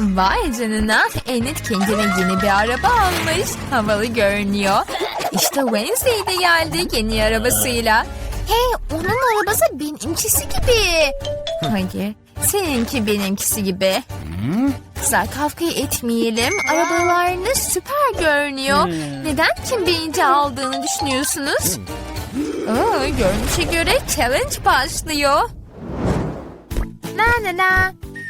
Vay canına. Enet kendine yeni bir araba almış. Havalı görünüyor. İşte Wednesday de geldi yeni arabasıyla. Hey onun arabası benimkisi gibi. Hayır. Seninki benimkisi gibi. Kızlar kavga etmeyelim. Arabalarınız süper görünüyor. Neden kim birinci aldığını düşünüyorsunuz? Aa, görünüşe göre challenge başlıyor. La la la.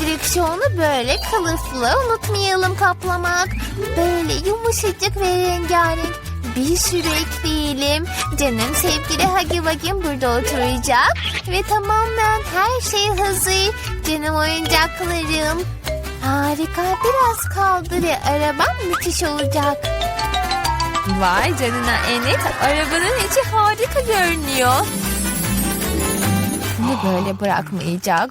Direksiyonu böyle kılıflı unutmayalım kaplamak. Böyle yumuşacık ve rengarenk. Bir sürü ekleyelim. Canım sevgili Hagi Vagim burada oturacak. Ve tamamen her şey hazır. Canım oyuncaklarım. Harika biraz kaldı ve arabam müthiş olacak. Vay canına Enet arabanın içi harika görünüyor. Bunu böyle bırakmayacak.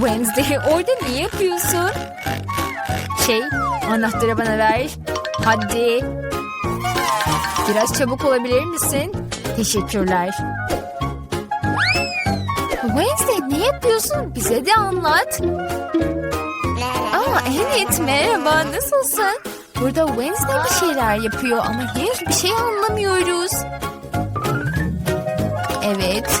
Wednesday orada ne yapıyorsun? Şey anahtarı bana ver. Hadi. Biraz çabuk olabilir misin? Teşekkürler. Wednesday ne yapıyorsun? Bize de anlat. Aa evet merhaba nasılsın? Burada Wednesday bir şeyler yapıyor ama hiçbir şey anlamıyoruz. Evet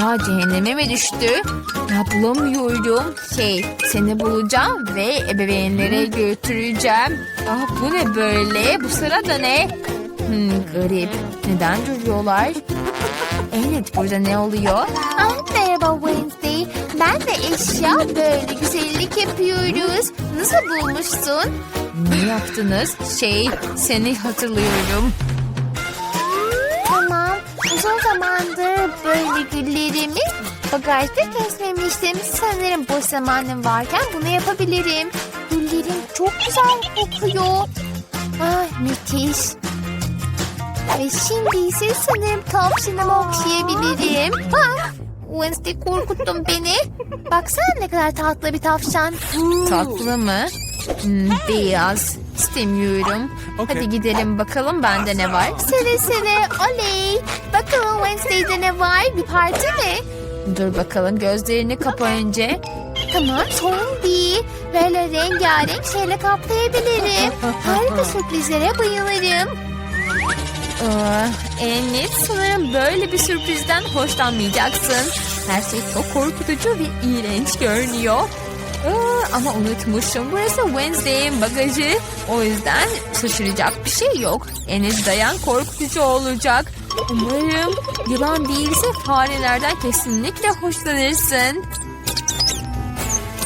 Ya cehenneme mi düştü? Ya bulamıyorum. Şey seni bulacağım ve ebeveynlere götüreceğim. Ah bu ne böyle? Bu sırada ne? Hmm, garip. Neden duruyorlar? Evet burada ne oluyor? Ah, merhaba Wednesday. Ben de eşya böyle güzellik yapıyoruz. Nasıl bulmuşsun? Ne yaptınız? Şey seni hatırlıyorum. Uzun zamandır böyle güllerimi bagajda kesmemiştim. Sanırım boş zamanım varken bunu yapabilirim. Güllerim çok güzel kokuyor. Ah müthiş. Ve şimdi ise sanırım tavşanımı okşayabilirim. Ah, Wednesday korkuttun beni. Baksana ne kadar tatlı bir tavşan. Tatlı mı? Hmm, beyaz. İstemiyorum. Hadi gidelim bakalım bende ne var. Sene sene oley. Bakalım Wednesday'de ne var? Bir parti mi? Dur bakalım gözlerini kapa önce. Tamam sorun değil. Böyle rengarenk şeyle kaplayabilirim. Harika sürprizlere bayılırım. Aa, Enlit sanırım böyle bir sürprizden hoşlanmayacaksın. Her şey çok korkutucu ve iğrenç görünüyor. Aa, ama unutmuşum burası Wednesday'in bagajı. O yüzden şaşıracak bir şey yok. En azından korkutucu olacak. Umarım yılan değilse farelerden kesinlikle hoşlanırsın.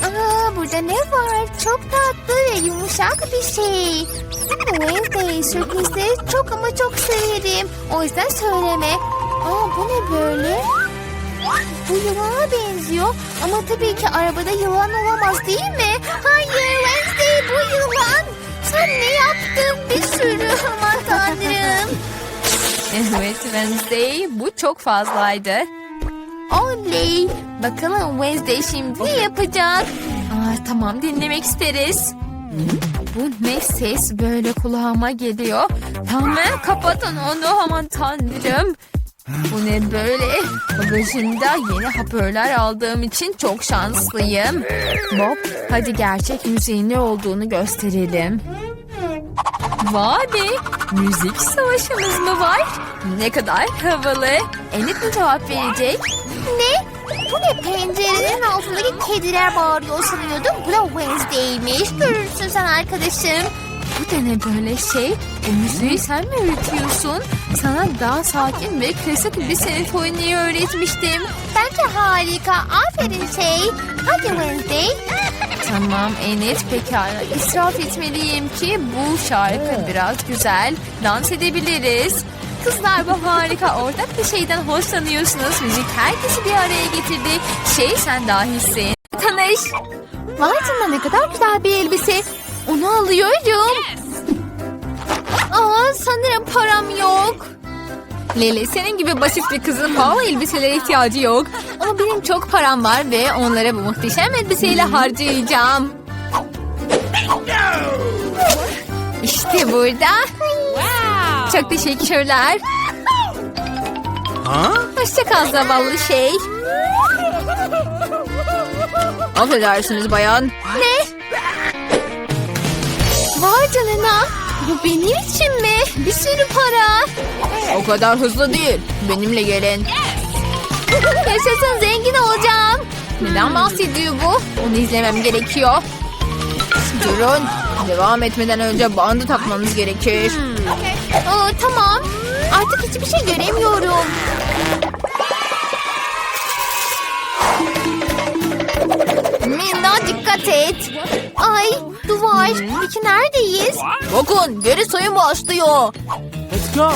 Aa, burada ne var? Çok tatlı ve yumuşak bir şey. Wednesday sürprizleri çok ama çok severim. O yüzden söyleme. Aa, bu ne böyle? Bu yılana benziyor ama tabii ki arabada yılan olamaz değil mi? Hayır Wednesday bu yılan. Sen ne yaptın bir sürü aman tanrım. Evet Wednesday bu çok fazlaydı. Oley. Bakalım Wednesday şimdi ne yapacak? Aa, tamam dinlemek isteriz. Bu ne ses böyle kulağıma geliyor. Tamamen kapatın onu aman tanrım. Bu ne böyle? Bagajımda yeni hoparlör aldığım için çok şanslıyım. Bob hadi gerçek müziğin ne olduğunu gösterelim. Vay be! Müzik savaşımız mı var? Ne kadar havalı. Enid mi cevap verecek? Ne? Bu ne pencerenin altındaki kediler bağırıyor sanıyordum. Bu da Wednesday'miş. Görürsün sen arkadaşım. Bu da ne böyle şey? Bu müziği sen mi öğretiyorsun? Sana daha sakin ve klasik bir senfoniyi öğretmiştim. Bence harika. Aferin şey. Hadi Wednesday. Tamam Enes pekala. İsraf etmeliyim ki bu şarkı biraz güzel. Dans edebiliriz. Kızlar bu harika. Ortak bir şeyden hoşlanıyorsunuz. Müzik herkesi bir araya getirdi. Şey sen dahisin. Tanış. Vay canına ne kadar güzel bir elbise. Onu alıyorum. Aa, sanırım param yok. Lili senin gibi basit bir kızın pahalı elbiselere ihtiyacı yok. Ama benim çok param var ve onları bu muhteşem elbiseyle harcayacağım. İşte burada. Çok teşekkürler. Hoşça kal zavallı şey. Affedersiniz bayan. Ne? Vay canına. Bu benim için mi? Bir sürü para. O kadar hızlı değil. Benimle gelin. Yaşasın zengin olacağım. Neden bahsediyor bu? Onu izlemem gerekiyor. Durun. Devam etmeden önce bandı takmanız gerekir. Aa, tamam. Artık hiçbir şey göremiyorum. Minna dikkat et. Ay duvar. Peki neredeyiz? Bakın geri sayım başlıyor.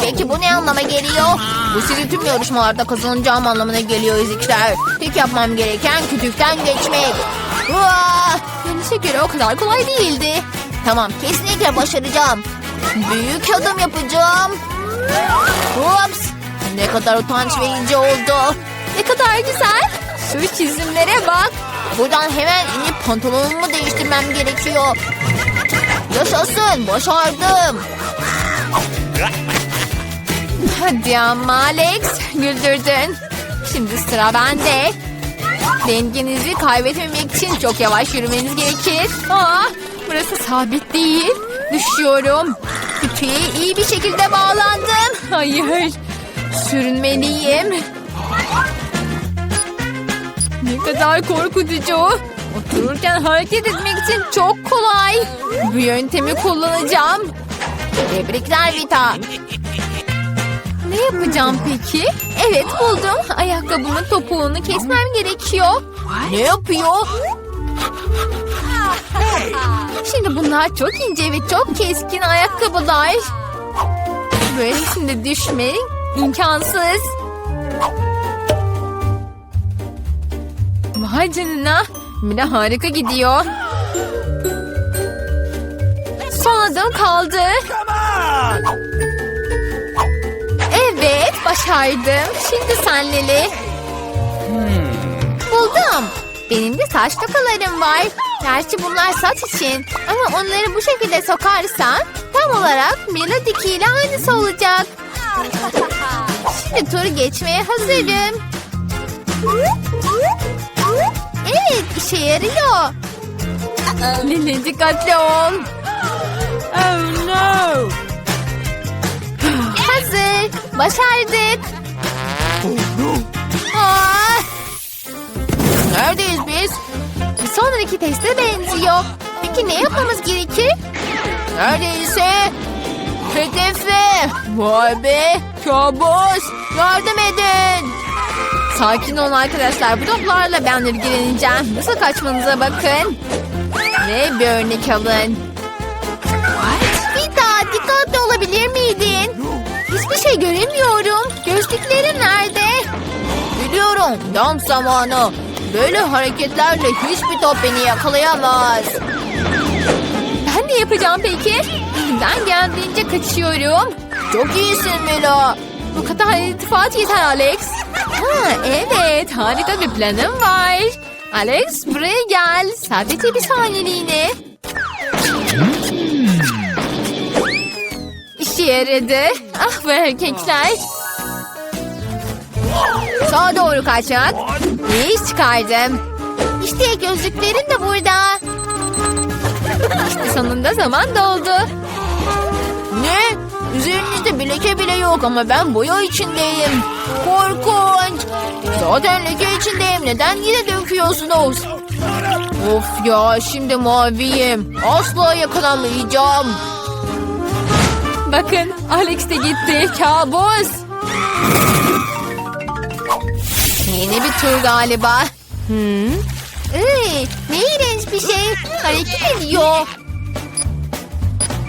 Peki bu ne anlama geliyor? Bu sizi tüm yarışmalarda kazanacağım anlamına geliyor ezikler. Tek yapmam gereken kütükten geçmek. Görünüşe göre o kadar kolay değildi. Tamam kesinlikle başaracağım. Büyük adım yapacağım. Ups! Ne kadar utanç verici oldu. Ne kadar güzel. Şu çizimlere bak. Buradan hemen inip pantolonumu değiştirmem gerekiyor. Yaşasın başardım. Hadi ama Alex güldürdün. Şimdi sıra bende. Dengenizi kaybetmemek için çok yavaş yürümeniz gerekir. Aa, burası sabit değil. Düşüyorum. Kütüğe iyi bir şekilde bağlandım. Hayır. Sürünmeliyim. Ne kadar korkutucu. Otururken hareket etmek için çok kolay. Bu yöntemi kullanacağım. Tebrikler Vita. Ne yapacağım peki? Evet buldum. Ayakkabımın topuğunu kesmem gerekiyor. Ne yapıyor? Şimdi bunlar çok ince ve çok keskin ayakkabılar. Böylesinde düşmek İmkansız. Vay canına. Mila harika gidiyor. Son adım kaldı. Evet başardım. Şimdi sen Lili. Buldum. Benim de saç tokalarım var. Gerçi bunlar saç için. Ama onları bu şekilde sokarsam tam olarak Diki ile aynısı olacak. Şimdi turu geçmeye hazırım. Evet işe yarıyor. Lili dikkatli ol. Oh no. Hazır. Başardık. Aa! Neredeyiz biz? Bir sonraki teste benziyor. Peki ne yapmamız gerekir? Neredeyse. Hedefe. Vay be. Kabus. Yardım edin. Sakin olun arkadaşlar. Bu toplarla ben ilgileneceğim. Nasıl kaçmanıza bakın. Ve bir örnek alın. Daha dikkatli olabilir miydin? Hiçbir şey göremiyorum. Gözlüklerin nerede? Biliyorum. Tam zamanı. Böyle hareketlerle hiçbir top beni yakalayamaz. Ben ne yapacağım peki? Ben geldiğince kaçıyorum. Çok iyisin Mila. Bu kadar iltifat yeter Alex. Ha, evet harika bir planım var. Alex buraya gel. Sadece bir saniyeliğine. İşe yaradı. Ah bu erkekler. Sağa doğru kaçak. İyi iş çıkardım. İşte gözlüklerin de burada. İşte sonunda zaman doldu. Üzerinizde bir leke bile yok ama ben boya içindeyim. Korkunç. Zaten leke içindeyim. Neden yine döküyorsunuz? Of ya şimdi maviyim. Asla yakalamayacağım. Bakın Alex de gitti. Kabus. Yeni bir tur galiba. Hmm. Iy, ne iğrenç bir şey. Hareket ediyor.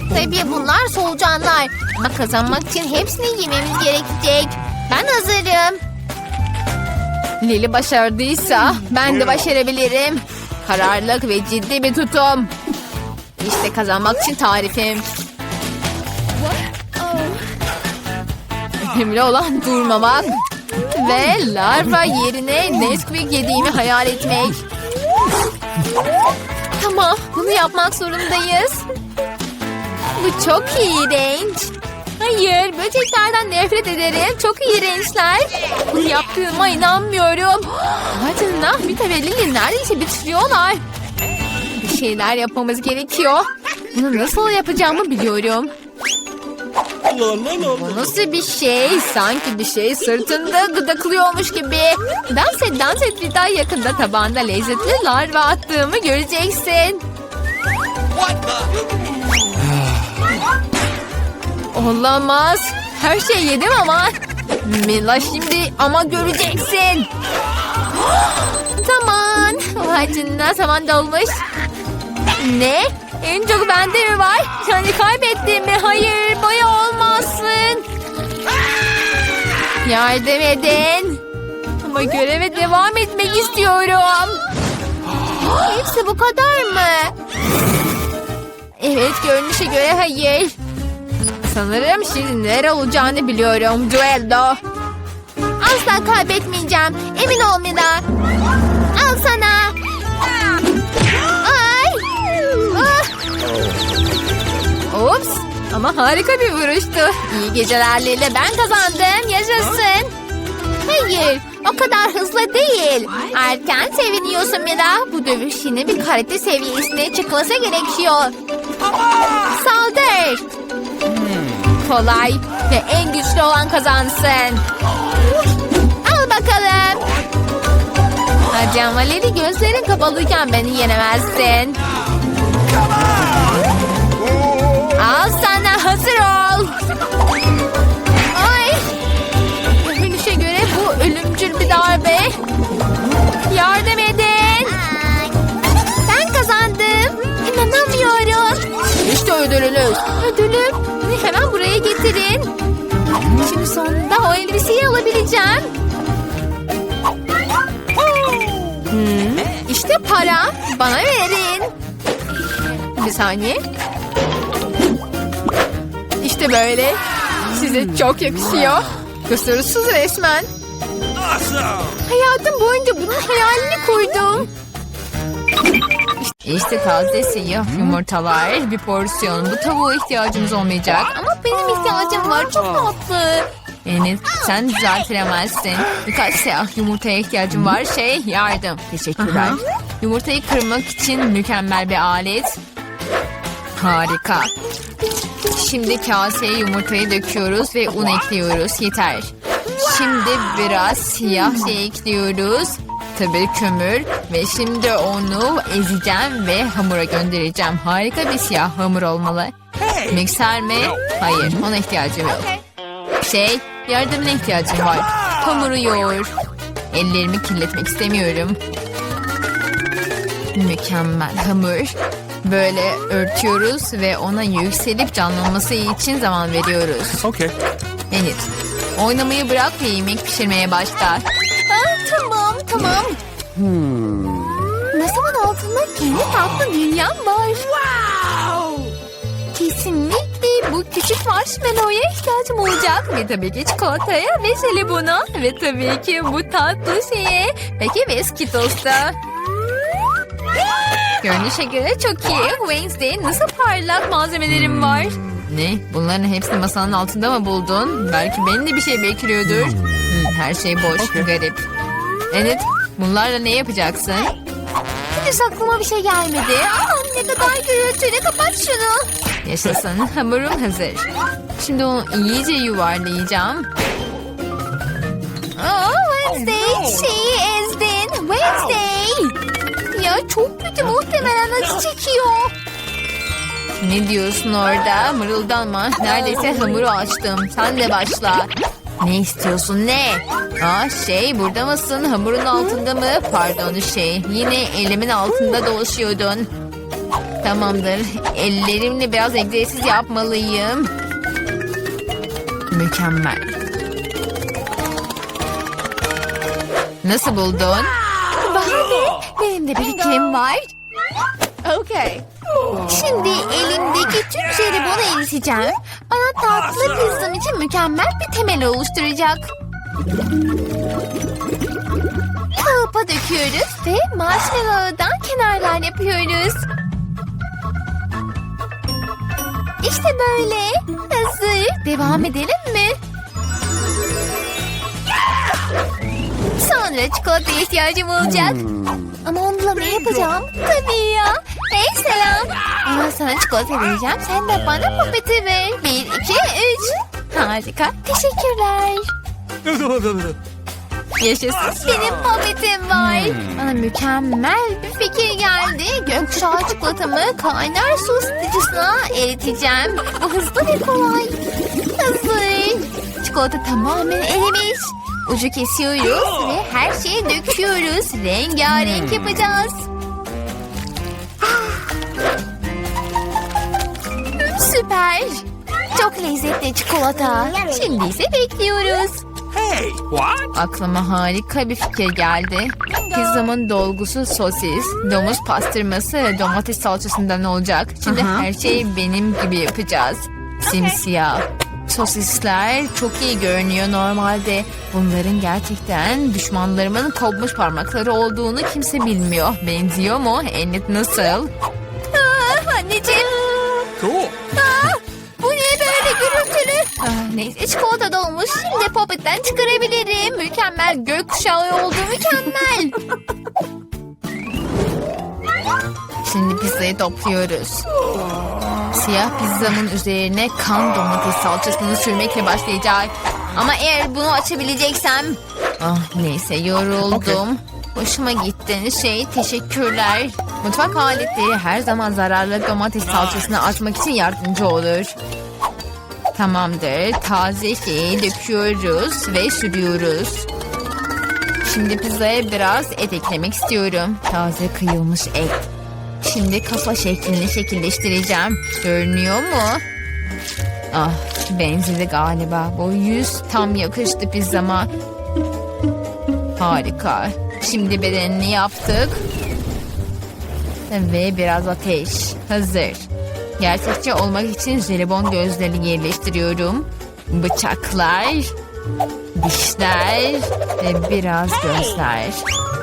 Tabii bunlar solucanlar. Ama kazanmak için hepsini yememiz gerekecek. Ben hazırım. Lili başardıysa ben de başarabilirim. Kararlılık ve ciddi bir tutum. İşte kazanmak için tarifim. Önemli olan durmamak. Ve larva yerine Nesquik yediğimi hayal etmek. Tamam, bunu yapmak zorundayız. Bu çok iğrenç. Hayır, böceklerden nefret ederim. Çok iğrençler. Bunu yaptığıma inanmıyorum. Hadi Vita ve Lili neredeyse bitiriyorlar. Bir şeyler yapmamız gerekiyor. Bunu nasıl yapacağımı biliyorum. Bu nasıl bir şey? Sanki bir şey sırtında gıdaklıyormuş gibi. Dans et dans et bir daha yakında tabanda lezzetli larva attığımı göreceksin. Olamaz. Her şeyi yedim ama. Mila şimdi ama göreceksin. Zaman. Vay canına zaman dolmuş. Ne? En çok bende mi var? Yani kaybettim mi? Hayır boya olmasın. Yardım edin. Ama göreve devam etmek istiyorum. Hepsi bu kadar mı? Evet görünüşe göre hayır. Sanırım şimdi neler olacağını biliyorum. Duello. Asla kaybetmeyeceğim. Emin ol Mila. Al sana. Ay. Ah, Ops. Ama harika bir vuruştu. İyi geceler Lili. Ben kazandım. Yaşasın. hayır. O kadar hızlı değil. Erken seviniyorsun Mila. Bu dövüş yine bir karate seviyesine çıkması gerekiyor. Saldır. Kolay. Ve en güçlü olan kazansın. Al bakalım. Hadi ama Lili gözlerin kapalıyken beni yenemezsin. Al sana hazır ol. Sonunda o elbiseyi alabileceğim. Hmm, işte para. Bana verin. Bir saniye. İşte böyle. Size çok yakışıyor. Kusursuz resmen. Hayatım boyunca bunun hayalini kurdum. İşte taze siyah yumurtalar. Bir porsiyon. Bu tavuğa ihtiyacımız olmayacak. Ama benim ihtiyacım var. Çok tatlı. Enes sen düzeltiremezsin. Birkaç siyah yumurtaya ihtiyacım var. Şey yardım. Teşekkürler. Yumurtayı kırmak için mükemmel bir alet. Harika. Şimdi kaseye yumurtayı döküyoruz ve un ekliyoruz. Yeter. Şimdi biraz siyah şey ekliyoruz. Tabii kömür ve şimdi onu ezeceğim ve hamura göndereceğim. Harika bir siyah hamur olmalı. Mikser mi? Hayır, ona ihtiyacım yok. Şey, yardımına ihtiyacım var. Hamuru yoğur. Ellerimi kirletmek istemiyorum. Mükemmel hamur. Böyle örtüyoruz ve ona yükselip canlanması için zaman veriyoruz. Okay. Henüz. Oynamayı bırak ve yemek pişirmeye başla. Aa, tamam tamam. Masamın altında kendi tatlı dünyam var. Kesinlikle bu küçük marshmallow'ya ihtiyacım olacak. Ve tabii ki çikolataya ve jelibona. Ve tabii ki bu tatlı şeye. Peki ve Skittles'ta. Görünüşe göre çok iyi. Wednesday nasıl parlak malzemelerim var. Ne? Bunların hepsini masanın altında mı buldun? Belki benim de bir şey bekliyordur. Hmm, her şey boş, garip. Evet, bunlarla ne yapacaksın? Henüz aklıma bir şey gelmedi. Aa, ne kadar gürültülü. Kapat şunu. Yaşasın, hamurum hazır. Şimdi onu iyice yuvarlayacağım. Aa, Wednesday şeyi ezdin. Wednesday. Ya çok kötü muhtemelen acı çekiyor. Ne diyorsun orada? Mırıldanma. Neredeyse hamuru açtım. Sen de başla. Ne istiyorsun ne? Aa şey burada mısın? Hamurun altında mı? Pardon şey. Yine elimin altında dolaşıyordun. Tamamdır. Ellerimle biraz egzersiz yapmalıyım. Mükemmel. Nasıl buldun? Bahane. Benim de bir fikrim var. Okay. Şimdi elimdeki tüm jelibonu eriteceğim. Bana tatlı pizzam için mükemmel bir temel oluşturacak. Kalıpa döküyoruz ve marshmallow'dan kenarlar yapıyoruz. İşte böyle. Hazır. Devam edelim mi? Sonra çikolataya ihtiyacım olacak. Ama onunla ne yapacağım? Tabii ya. Hey selam. Ama sana çikolata vereceğim. Sen de bana popeti ver. Bir, iki, üç. Harika. Teşekkürler. Yaşasın. Benim popetim var. Bana mükemmel bir fikir geldi. Gökkuşağı çikolatamı kaynar su ısıtıcısına eriteceğim. Bu hızlı ve kolay. Hazır. Çikolata tamamen erimiş. Ucu kesiyoruz ve her şeyi döküyoruz. Rengarenk yapacağız. Süper. Çok lezzetli çikolata. Şimdi ise bekliyoruz. Hey, what? Aklıma harika bir fikir geldi. Pizzamın dolgusu sosis, domuz pastırması ve domates salçasından olacak. Şimdi her şeyi benim gibi yapacağız. Simsiyah. Sosisler çok iyi görünüyor normalde. Bunların gerçekten düşmanlarımın kopmuş parmakları olduğunu kimse bilmiyor. Benziyor mu? Enlit nasıl? Ah, anneciğim. Cool. Bu neyse çikolata dolmuş. Şimdi popetten çıkarabilirim. Mükemmel gökkuşağı oldu mükemmel. Şimdi pizzayı topluyoruz. Siyah pizzanın üzerine kan domates salçasını sürmekle başlayacak. Ama eğer bunu açabileceksem... Ah neyse yoruldum. Hoşuma gittin şey teşekkürler. Mutfak aletleri her zaman zararlı domates salçasını açmak için yardımcı olur. Tamamdır. Taze şeyi döküyoruz ve sürüyoruz. Şimdi pizzaya biraz et eklemek istiyorum. Taze kıyılmış et. Şimdi kafa şeklini şekilleştireceğim. Görünüyor mu? Ah benzedi galiba. Bu yüz tam yakıştı pizzama. Harika. Şimdi bedenini yaptık. Ve biraz ateş. Hazır. Gerçekçi olmak için jelibon gözleri yerleştiriyorum. Bıçaklar, dişler ve biraz gözler.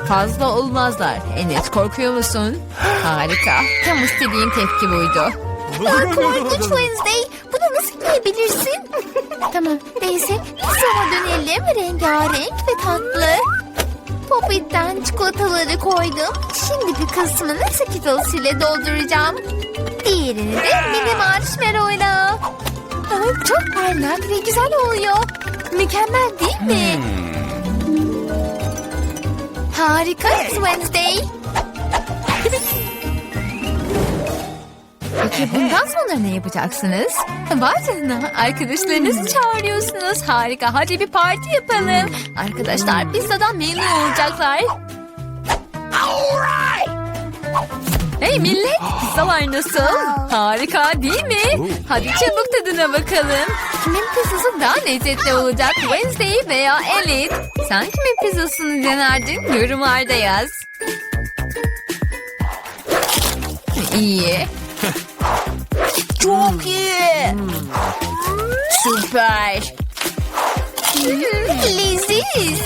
Fazla olmazlar. Enes korkuyor musun? Harika. Tam istediğim tepki buydu. Ah, korkunç Wednesday. Bunu nasıl yiyebilirsin? tamam neyse pizzama dönelim. Rengarenk ve tatlı. Popit'ten çikolataları koydum. Şimdi bir kısmını Skittles ile dolduracağım. Diğerini de mini marshmallow'la. Çok parlak ve güzel oluyor. Mükemmel değil mi? Harika Wednesday. Peki bundan sonra ne yapacaksınız? Vay canına arkadaşlarınızı çağırıyorsunuz. Harika hadi bir parti yapalım. Arkadaşlar pizzadan memnun olacaklar. Hey millet pizzalar nasıl? Harika değil mi? Hadi çabuk tadına bakalım. Kimin pizzası daha lezzetli olacak? Wednesday veya Elite? Sen kimin pizzasını denerdin? Yorumlarda yaz. İyi. Çok iyi. Süper. Leziz.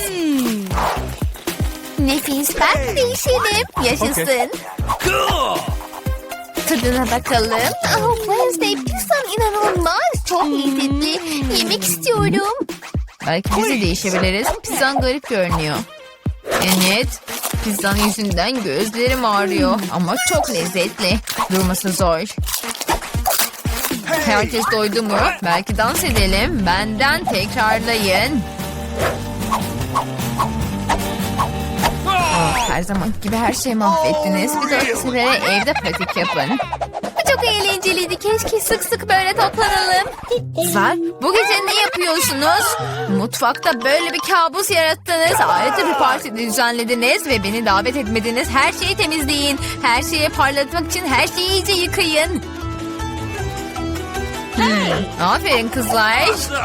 Nefis ben değişelim. Yaşasın. Cool. Tadına bakalım. Oh, Wednesday pizzan inanılmaz. Çok lezzetli. Yemek istiyorum. Belki biz de değişebiliriz. Pizzan garip görünüyor. Evet. Pizzanın yüzünden gözlerim ağrıyor. Ama çok lezzetli. Durması zor. Herkes doydu mu? Belki dans edelim. Benden tekrarlayın. Oh, her zaman gibi her şeyi mahvettiniz. Bir dahaki sefere evde pratik yapın. Çok eğlenceliydi. Keşke sık sık böyle toplanalım. Kızlar bu gece ne yapıyorsunuz? Mutfakta böyle bir kabus yarattınız. Ayrıca bir parti düzenlediniz ve beni davet etmediniz. Her şeyi temizleyin. Her şeyi parlatmak için her şeyi iyice yıkayın. Hmm, aferin kızlar. Awesome.